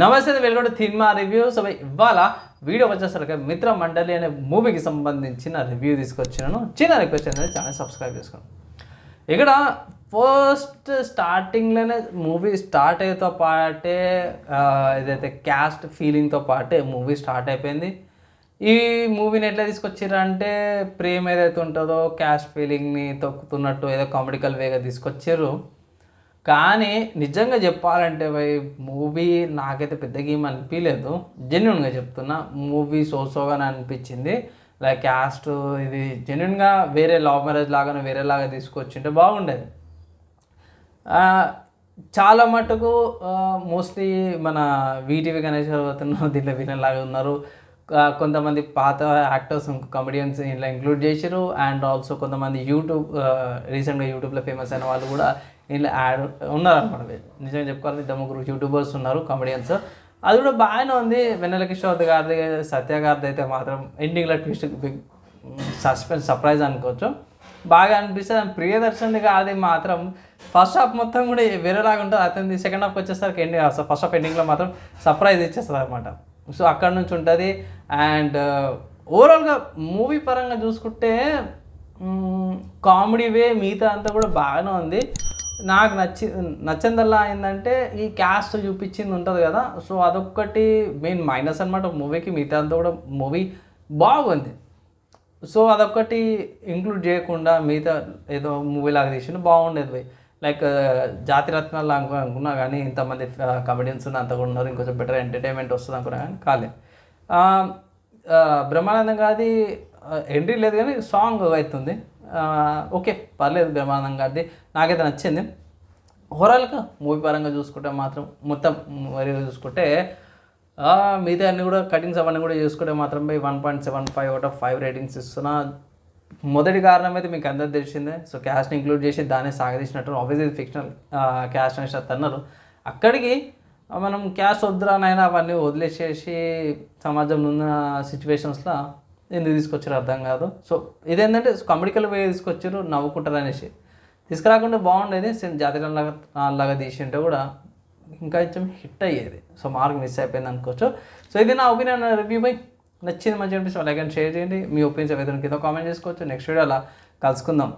నమస్తే welcome to cinema review. So ఇవాళ video వచ్చేసరికి మిత్ర మండలి అనే మూవీకి సంబంధించిన రివ్యూ తీసుకొచ్చినాను. చిన్న రిక్వెస్ట్ అనేది ఛానల్ సబ్స్క్రైబ్ చేసుకోండి. ఇక్కడ ఫస్ట్ స్టార్టింగ్లోనే మూవీ స్టార్ట్ అయ్యేతో పాటే ఏదైతే క్యాస్ట్ ఫీలింగ్తో పాటే మూవీ స్టార్ట్ అయిపోయింది. ఈ మూవీని ఎట్లా తీసుకొచ్చారంటే ప్రేమ ఏదైతే ఉంటుందో క్యాస్ట్ ఫీలింగ్ని తొక్కుతున్నట్టు ఏదో కామెడికల్ వేగా తీసుకొచ్చారు కానీ నిజంగా చెప్పాలంటే భయ్ మూవీ నాకైతే పెద్దగా ఏం అనిపించలేదు జెన్యున్గా చెప్తున్నా మూవీ సోసోగానే అనిపించింది. లైక్ క్యాస్ట్ ఇది జెన్యున్గా వేరే లవ్ మ్యారేజ్ లాగానే వేరేలాగా తీసుకొచ్చింటే బాగుండేది. చాలా మటుకు మోస్ట్లీ మన వీటీవీ గణేష్ గారు దీంట్లో వినలాగా ఉన్నారు. కొంతమంది పాత యాక్టర్స్ కమెడియన్స్ ఇంట్లో ఇంక్లూడ్ చేశారు అండ్ ఆల్సో కొంతమంది యూట్యూబ్ రీసెంట్గా యూట్యూబ్లో ఫేమస్ అయిన వాళ్ళు కూడా ఇంట్లో యాడ్ ఉన్నారనమాట నిజంగా చెప్పుకోవాలి ఇద్దరు ముగ్గురు యూట్యూబర్స్ ఉన్నారు కమెడియన్స్ అది కూడా బాగానే ఉంది. వెన్నెల కిషోర్ గారి సత్య గారిది అయితే మాత్రం ఎండింగ్లో ట్విస్ట్ బిగ్ సస్పెన్స్ సర్ప్రైజ్ అనుకోవచ్చు. బాగా అనిపిస్తుంది. అండ్ ప్రియదర్శన్ గారిది మాత్రం ఫస్ట్ హాఫ్ మొత్తం కూడా వేరేలాగా ఉంటుంది. అతనిది సెకండ్ హాఫ్ వచ్చేసరికి ఎండింగ్ ఫస్ట్ హాఫ్ ఎండింగ్లో మాత్రం సర్ప్రైజ్ ఇచ్చేస్తుంది అనమాట సో అక్కడ నుంచి ఉంటుంది. అండ్ uh, ఓవరాల్గా మూవీ పరంగా చూసుకుంటే కామెడీ వే మిగతా అంతా కూడా బాగానే ఉంది. నాకు నచ్చి నచ్చిందల్లా ఏంటంటే ఈ క్యాస్ట్ చూపించింది ఉంటుంది కదా. సో అదొక్కటి మెయిన్ మైనస్ అనమాట మూవీకి మిగతా అంతా కూడా మూవీ బాగుంది. సో అదొక్కటి ఇంక్లూడ్ చేయకుండా మిగతా ఏదో మూవీ లాగా తీసిండు బాగుండేది. పోయి లైక్ జాతి లాగా అనుకున్నా కానీ ఇంతమంది కమెడియన్స్ ఉన్న అంత కూడా ఉన్నారు ఇంకొంచెం బెటర్ ఎంటర్టైన్మెంట్ వస్తుంది అనుకున్నా కానీ కాలే. బ్రహ్మానందం గారిది ఎంట్రీ లేదు కానీ సాంగ్ అవుతుంది ఓకే పర్లేదు బ్రహ్మానందం గారిది నాకైతే నచ్చింది. ఓవరాల్గా మూవీ పరంగా చూసుకుంటే మాత్రం మొత్తం మరీ చూసుకుంటే మిగతా అన్ని కూడా కటింగ్స్ అవన్నీ కూడా చూసుకుంటే మాత్రం one point seven five out of five ratings ఇస్తున్నా. మొదటి కారణం అయితే మీకు అందరూ తెలిసిందే. సో క్యాస్ట్ని ఇంక్లూడ్ చేసి దాన్ని సాగదీసినట్టు ఆబ్వియస్లీ ఫిక్షనల్ క్యాస్ట్ అనేసి అన్నారు. అక్కడికి మనం క్యాస్ట్ వద్దురానైనా అవన్నీ వదిలేసేసి సమాజంలో ఉన్న సిచ్యువేషన్స్లో ఎందుకు తీసుకొచ్చారు అర్థం కాదు. సో ఇదేంటంటే కమెడికల్ వే తీసుకొచ్చారు నవ్వుకుంటారు అనేసి. తీసుకురాకుండా బాగుండేది సేమ్ జాతీయ లాగా లాగా తీసింటే కూడా ఇంకా కొంచెం హిట్ అయ్యేది. సో మార్క్ మిస్ అయిపోయింది అనుకోవచ్చు. సో ఇది నా ఒపీనియన్ రివ్యూ బై నచ్చింది మంచిగా అనిపిస్తే లైక్ అండ్ షేర్ చేయండి. మీ ఒపీనియన్స్ ఏదైనా కింద కామెంట్ చేసుకోవచ్చు. నెక్స్ట్ వీడియో అలా కలుసుకుందాం.